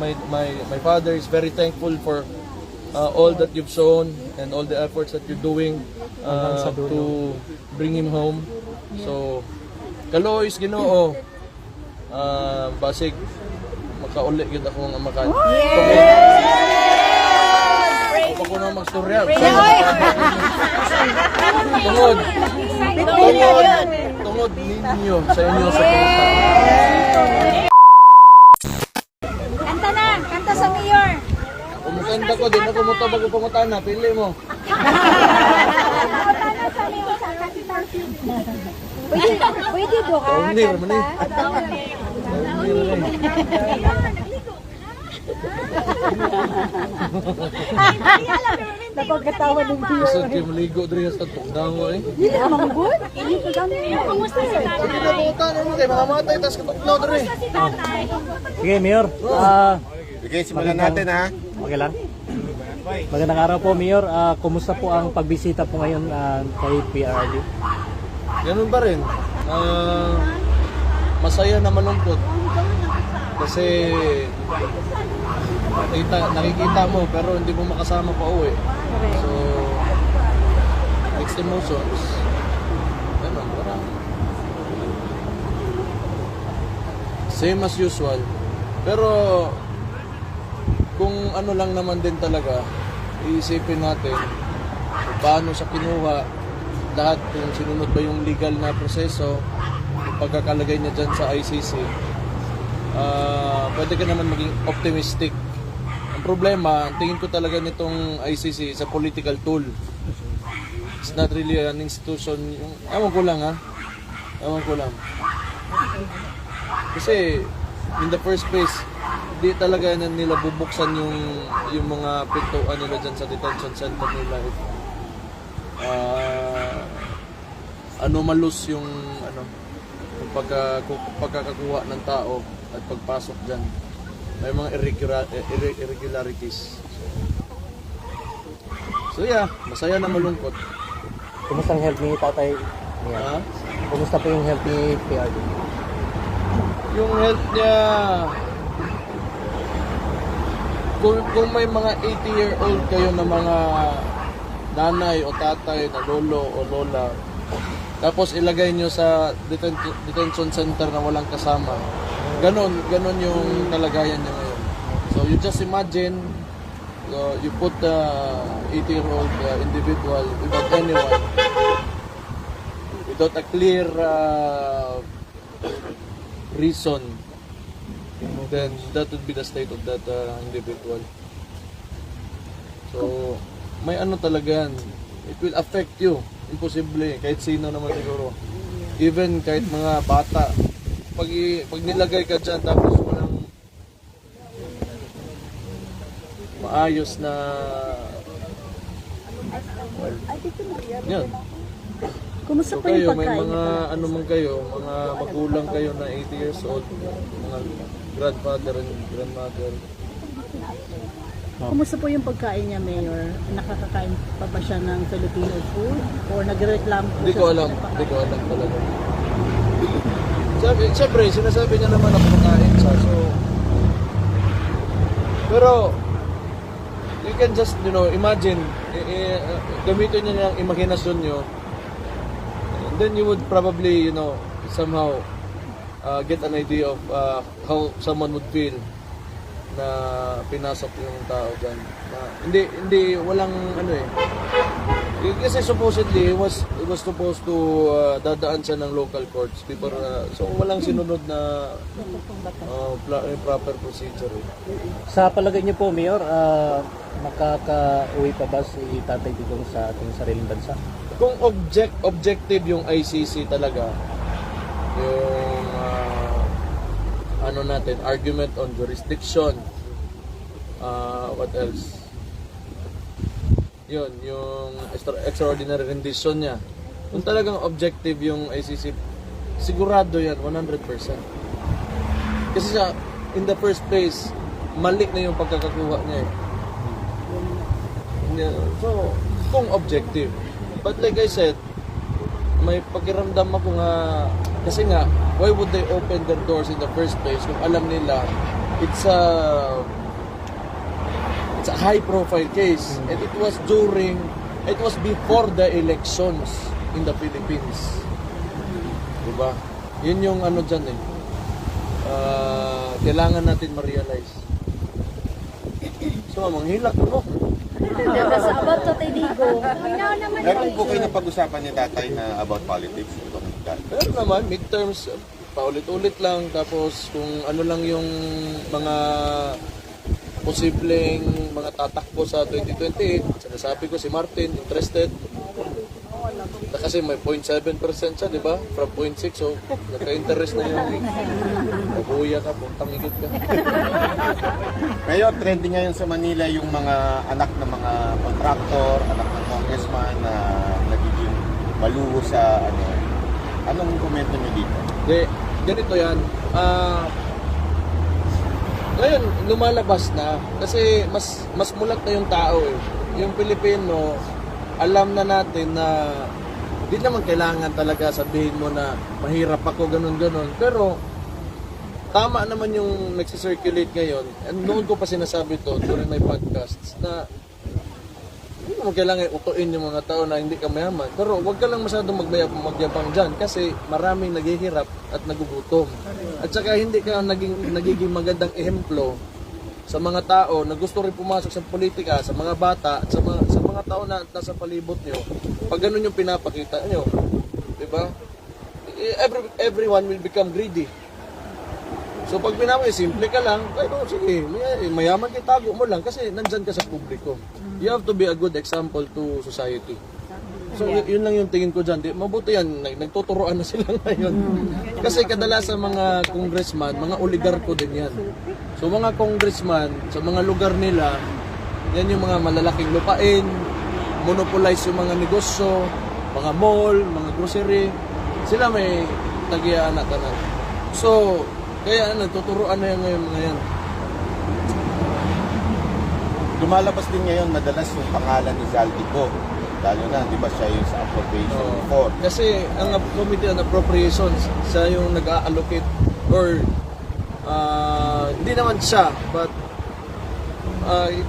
my, my, my father is very thankful for uh, all that you've shown and all the efforts that you're doing uh, to bring him home. So, Kalois, Ginoo, uh, basig, makauli yun ako nga maka... Yes! Ako na magstorya. Tungod. Tungod. Tungod ninyo sa inyo sa pumunta. Kanta na! Kanta sa mayor! Kumukanta ko, di na kumuta pangutana. Pili mo. Na. Pwede, pwede do ka. Oh, hindi, Ramani. Napagkatawa ng mayor. Isod kayo maligo diri sa tukdango eh. Hindi naman good. Hindi ka gano'n. Kumusta si Sige na buutan, ano kayo, mga matay, tas katuknaw diri. Sige, Mayor. Ah, Sige, simulan natin ha. okay lang. Magandang araw po, Mayor. Ah, kumusta po ang pagbisita po ngayon ah, kay PRD? Ganun pa rin. Ah, masaya na malungkot. Kasi nakita, nakikita mo pero hindi mo makasama pa uwi. So, mixed emotions. Ganun, parang same as usual. Pero kung ano lang naman din talaga, iisipin natin kung paano sa kinuha lahat kung sinunod ba yung legal na proseso pagkakalagay niya dyan sa ICC ah pwede ka naman maging optimistic. Ang problema ang tingin ko talaga nitong ICC is a political tool. It's not really an institution. Yung, ewan ko lang ha? Ewan ko lang. Kasi in the first place di talaga na nila bubuksan yung yung mga pintuan nila dyan sa detention center nila if ah anomalous yung ano yung pagka, pagkakakuha ng tao at pagpasok dyan may mga irregular, irre- irregularities so yeah masaya na malungkot Kumusta ang health ni Tatay? Mayor? ha? Kumusta po yung health ni PRD? yung health niya kung, kung may mga 80 year old kayo na mga nanay o tatay na lolo o lola tapos ilagay nyo sa deten- detention center na walang kasama ganon ganon yung kalagayan niya ngayon. So you just imagine uh, you put the 80 year old uh, individual without anyone without a clear uh, reason, then that would be the state of that uh, individual. So, may ano talaga yan. It will affect you. Imposible. Kahit sino naman siguro. Even kahit mga bata. Pag, pag nilagay ka dyan tapos walang maayos na well, yun. Kumusta So po yung kayo, may pagkain? mga ano man kayo, mga magulang kayo na 80 years old, mga grandfather and grandmother. Kumusta po yung pagkain niya, Mayor? Nakakakain pa ba siya ng Filipino food? Or nagreklamo po Hindi ko alam, hindi ko alam talaga. Sabi, siyempre, sinasabi niya naman na kumakain siya, so... Pero, you can just, you know, imagine, i- i- gamitin niyo ng imaginasyon niyo, then you would probably, you know, somehow uh, get an idea of uh, how someone would feel na pinasok yung tao dyan. Na, hindi, hindi, walang ano eh. Kasi supposedly, it was, it was supposed to uh, dadaan siya ng local courts. Before, uh, so walang sinunod na uh, eh, proper procedure. Eh. Sa palagay niyo po, Mayor, ah, makaka-uwi pa ba si Tatay Digong sa ating sariling bansa? Kung object, objective yung ICC talaga, yung uh, ano natin, argument on jurisdiction, uh, what else? Yun, yung extra- extraordinary rendition niya. Kung talagang objective yung ICC, sigurado yan, 100%. Kasi siya, in the first place, mali na yung pagkakakuha niya eh. Yeah, So, kung objective. But like I said, may pakiramdam ako nga, kasi nga, why would they open their doors in the first place kung alam nila it's a it's a high profile case and it was during it was before the elections in the Philippines. Diba? Yun yung ano dyan eh. Ah, kailangan natin ma-realize. So, manghilak mo. Sa about to Tedigo. Minaw naman Meron po kayo na pag-usapan ni tatay na about politics. Pero naman, midterms, paulit-ulit lang. Tapos kung ano lang yung mga posibleng mga tatakbo sa 2028, sinasabi ko si Martin, interested. Na kasi may 0.7% siya, di ba? From 0.6, so nagka-interest na yun. Mabuya ka, puntang higit ka. Ngayon, trending ngayon sa Manila yung mga anak ng mga contractor, anak ng congressman na nagiging maluho sa ano. Anong komento niyo dito? De, ganito yan. Ah, ngayon, lumalabas na. Kasi mas mas mulat na yung tao eh. Yung Pilipino, alam na natin na di naman kailangan talaga sabihin mo na mahirap ako, ganun-ganun. Pero, tama naman yung nagsisirculate ngayon. And noon ko pa sinasabi to during my podcasts na hindi mo kailangan utuin yung mga tao na hindi ka mayaman. Pero huwag ka lang masyadong magmayab magyabang dyan kasi maraming naghihirap at nagugutom. At saka hindi ka naging, nagiging magandang ehemplo sa mga tao na gusto rin pumasok sa politika, sa mga bata, at sa mga, mga tao na nasa palibot nyo. Pag ganun yung pinapakita nyo. Di ba? Every, everyone will become greedy. So pag pinapay, simple ka lang, ay no, sige, may, mayaman ka, tago mo lang kasi nandyan ka sa publiko. You have to be a good example to society. So yun lang yung tingin ko dyan. Di, mabuti yan, nag- nagtuturoan na sila ngayon. Kasi kadalasan mga congressman, mga oligarko din yan. So mga congressman, sa mga lugar nila, yan yung mga malalaking lupain, monopolize yung mga negosyo, mga mall, mga grocery. Sila may tagiaan na tanan. So, kaya ano, tuturuan na yan ngayon mga yan. Lumalabas din ngayon madalas yung pangalan ni Zaldico. Lalo na, di ba siya yung sa appropriation Oo. report. Kasi ang Committee on Appropriations, siya yung nag-allocate or ah, hindi naman siya, but uh, he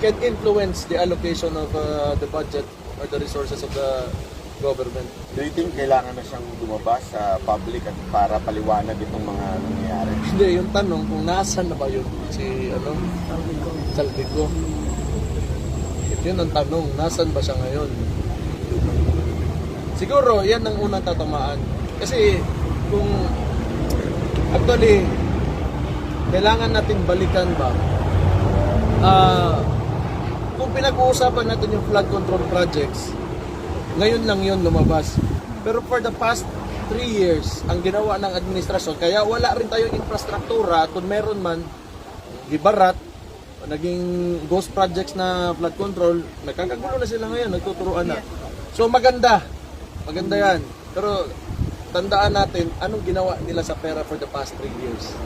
can influence the allocation of ah, the budget or the resources of the government. Do you think kailangan na siyang lumabas sa public at para paliwanag itong mga nangyayari? Hindi, yung tanong kung nasaan na ba yun si ano, Saldico. Yun ang tanong, nasaan ba siya ngayon? Siguro, yan ang unang tatamaan. Kasi, kung actually, kailangan natin balikan ba? Ah, kung pinag-uusapan natin yung flood control projects, ngayon lang yun lumabas. Pero for the past three years, ang ginawa ng administrasyon, kaya wala rin tayong infrastruktura, kung meron man, gibarat, naging ghost projects na flood control, nagkakagulo na sila ngayon, nagtuturuan na. So maganda, maganda yan. Pero tandaan natin, anong ginawa nila sa pera for the past three years?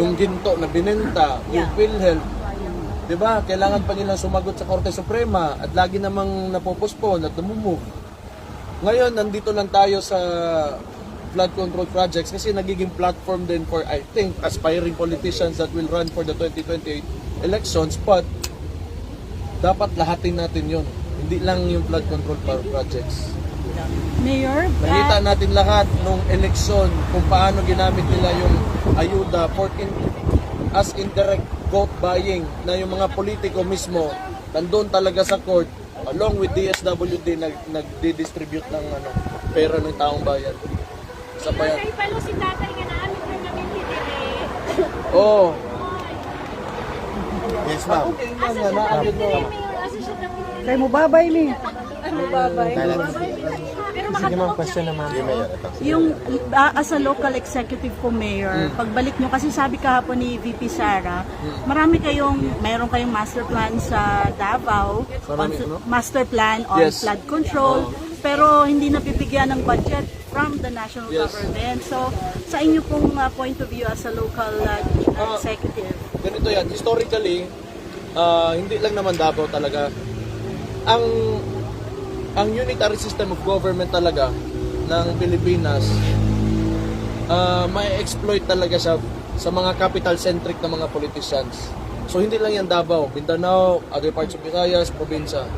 Yung ginto na binenta, yung PhilHealth, Di ba? Kailangan pa nilang sumagot sa Korte Suprema at lagi namang napopospon at namumove. Ngayon, nandito lang tayo sa flood control projects kasi nagiging platform din for, I think, aspiring politicians that will run for the 2028 elections. But, dapat lahatin natin yon Hindi lang yung flood control pro- projects. Mayor, Nakita natin lahat nung eleksyon kung paano ginamit nila yung ayuda for in, as indirect vote buying na yung mga politiko mismo nandun talaga sa court along with DSWD nag nagdi-distribute ng ano pera ng taong bayan. Sa bayan. Ay, palo si tatay nga naamit na namin hindi Oh, Yes, ma'am. okay na nga naayod mo. Asa siya namin kay mo babay ni. Pero Sige, Mayor. Ito. Yung ah, as a local executive po mayor, pagbalik nyo kasi sabi kahapon ni VP Sara, marami kayong mayroon kayong master plan sa Davao, Marami, on- no? master plan on Yes. flood control, pero hindi napipigyan ng budget from the national Yes. government. So sa inyo pong ah, point of view as a local ah, Ah. executive, ganito yan, historically, ah, hindi lang naman Davao talaga. Ang ang unitary system of government talaga ng Pilipinas, ah, may exploit talaga siya sa mga capital-centric na mga politicians. So hindi lang yan Davao, Mindanao, other parts of Visayas, probinsya.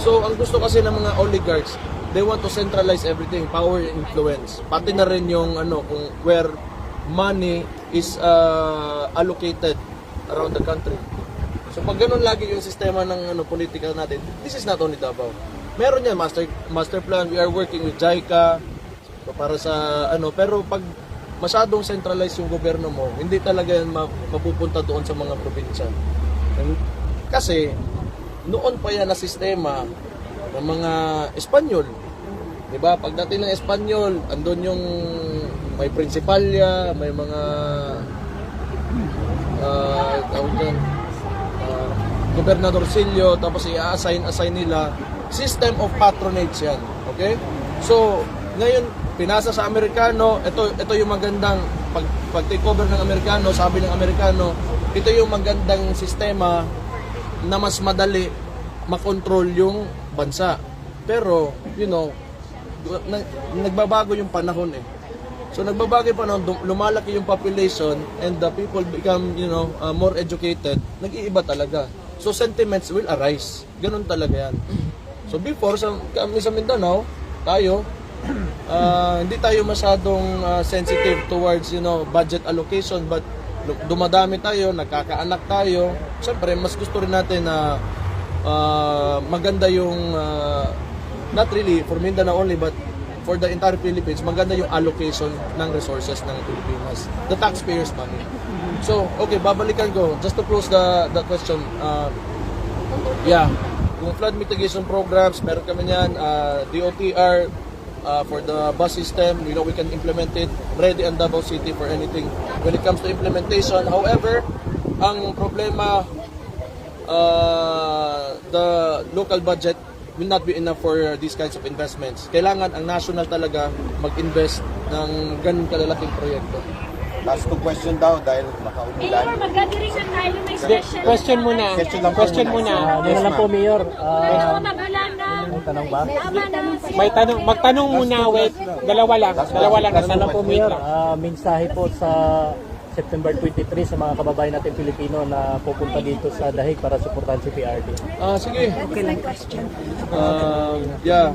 So ang gusto kasi ng mga oligarchs, they want to centralize everything, power and influence. Pati na rin yung ano kung where money is uh, allocated around the country. So pag ganun lagi yung sistema ng ano politika natin, this is not only Davao. Meron yan master master plan. We are working with JICA para sa ano pero pag masyadong centralized yung gobyerno mo, hindi talaga yan ma- mapupunta doon sa mga probinsya. Kasi noon pa yan na sistema ng mga Espanyol. 'Di ba? Pagdating ng Espanyol, andun yung may prinsipalya, may mga uh, tawag dyan, ah, gobernadorcillo, tapos i-assign assign nila system of patronage yan. Okay? So, ngayon, pinasa sa Amerikano, ito, ito yung magandang, pag, pag take over ng Amerikano, sabi ng Amerikano, ito yung magandang sistema na mas madali makontrol yung bansa. Pero, you know, na, nagbabago yung panahon eh. So nagbabago yung panahon, lumalaki yung population and the people become, you know, uh, more educated, nag-iiba talaga. So sentiments will arise. Ganun talaga yan. So before, sa, kami sa Mindanao, tayo, uh, hindi tayo masyadong uh, sensitive towards, you know, budget allocation but dumadami tayo, nagkakaanak tayo. Siyempre, mas gusto rin natin na uh, maganda yung uh, not really for Mindanao only but for the entire Philippines, maganda yung allocation ng resources ng Pilipinas. The taxpayers' money. So, okay, babalikan ko. Just to close the, the question. Uh, yeah, kung flood mitigation programs, meron kami yan. Uh, DOTR, uh, for the bus system, we know we can implement it. Ready ang Davao City for anything when it comes to implementation. However, ang problema uh, the local budget will not be enough for these kinds of investments. Kailangan ang national talaga mag-invest ng ganun kalalaking proyekto. Last two question daw dahil Mayor, makaulan. magdadiri sa tayo may special. Question muna. Question lang po Question muna. muna. Ano na lang po, Mayor? Ah, Pero magulang na. may tanong ba? Tama na. May tanong, magtanong muna, wait. Dalawa lang. Dalawa lang. Ano na lang po, Mayor? Ah, mensahe po sa September 23 sa mga kababayan natin Pilipino na pupunta dito sa Dahig para suportahan si PRD. Ah, sige. Okay lang question. Uh, yeah.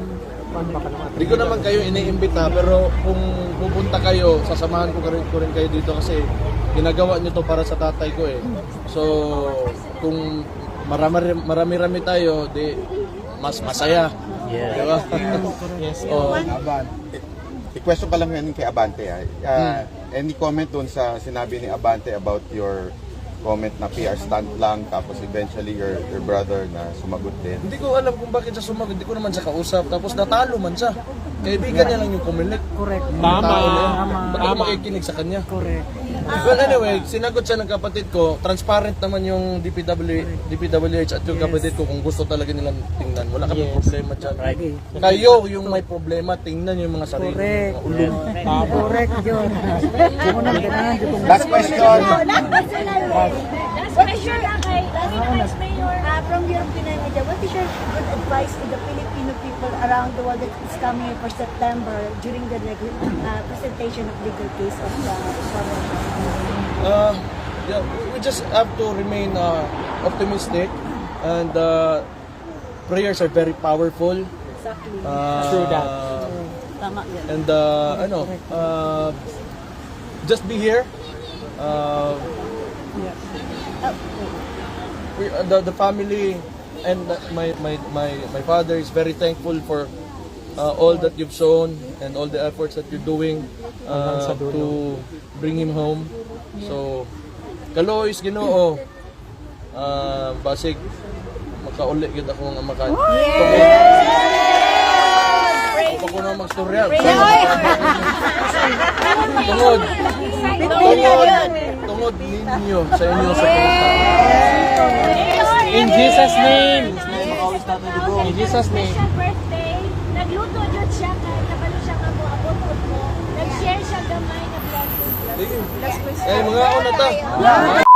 Hindi ko naman kayo iniimbita pero kung pupunta kayo, sasamahan ko rin, ko rin kayo dito kasi ginagawa nyo to para sa tatay ko eh. So, kung marami marami tayo, di mas masaya. Yeah. Di ba? Yes. oh, I-question ka lang yan kay Abante. ah. Ah, Any comment dun sa sinabi ni Abante about your comment na PR stunt lang tapos eventually your your brother na sumagot din. hindi ko alam kung bakit siya sumagot. Hindi ko naman siya kausap. Tapos natalo man siya. Kaibigan niya lang yung kumilik. Correct. Tama. Tao na. Tama. Ba't ako makikinig sa kanya? Correct. Well, anyway, sinagot siya ng kapatid ko. Transparent naman yung DPW, DPWH at yung kapatid ko kung gusto talaga nilang tingnan. Wala kami problema dyan. Kayo yung may problema, tingnan yung mga sarili. Correct. Mga ulong. Correct yun. Unang ganahan dito. Last question. Last question na kay Vice Mayor. Uh, from your Pinay Media, what is your good advice to the Filipino people around the world that is coming for September during the uh, presentation of legal case of the government? Uh, yeah, we- we just have to remain uh, optimistic and uh, prayers are very powerful. Exactly. Uh, True that. Tama yan. And uh, ano, uh, just be here. Uh, we, uh, the, the family and uh, my, my, my, my father is very thankful for uh, all that you've shown and all the efforts that you're doing uh, to bring him home. So, kalois ginoo. Uh, basig makauli gid ako nga maka. Ako ko na magstorya. Tungod. Tungod. Tungod ninyo sa inyo sa In Jesus' name. In Jesus' name. Special birthday. Nagluto dyan siya kay kabalo siya ka mo abot mo. Nag-share siya gamay na blessing. Eh, mga una ta.